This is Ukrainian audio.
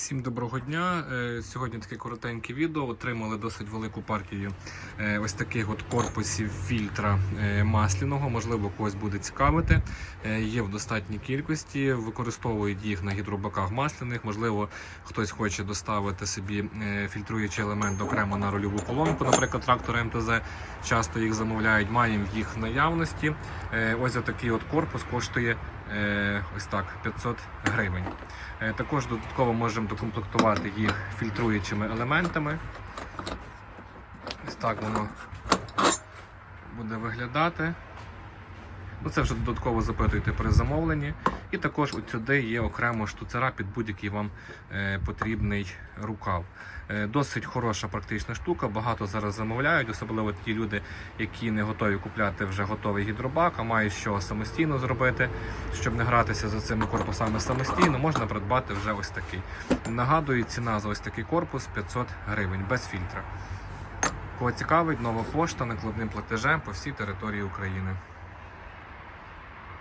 Всім доброго дня. Е, Сьогодні таке коротеньке відео. Отримали досить велику партію е, ось таких от корпусів фільтра е, масляного. Можливо, когось буде цікавити. Є в достатній кількості. Використовують їх на гідробаках масляних. Можливо, хтось хоче доставити собі фільтруючий елемент окремо на рольову колонку, наприклад, трактор МТЗ. Часто їх замовляють. Маємо їх в наявності. Ось такий от корпус коштує ось так 500 гривень. Також додатково можемо докомплектувати їх фільтруючими елементами. Ось так воно буде виглядати. Ну, Це вже додатково запитуєте при замовленні. І також от сюди є окремо штуцера під будь-який вам е, потрібний рукав. Е, досить хороша практична штука, багато зараз замовляють, особливо ті люди, які не готові купляти вже готовий гідробак, а мають що самостійно зробити, щоб не гратися за цими корпусами самостійно, можна придбати вже ось такий. Нагадую, ціна за ось такий корпус 500 гривень без фільтра. Кого цікавить, нова пошта накладним платежем по всій території України.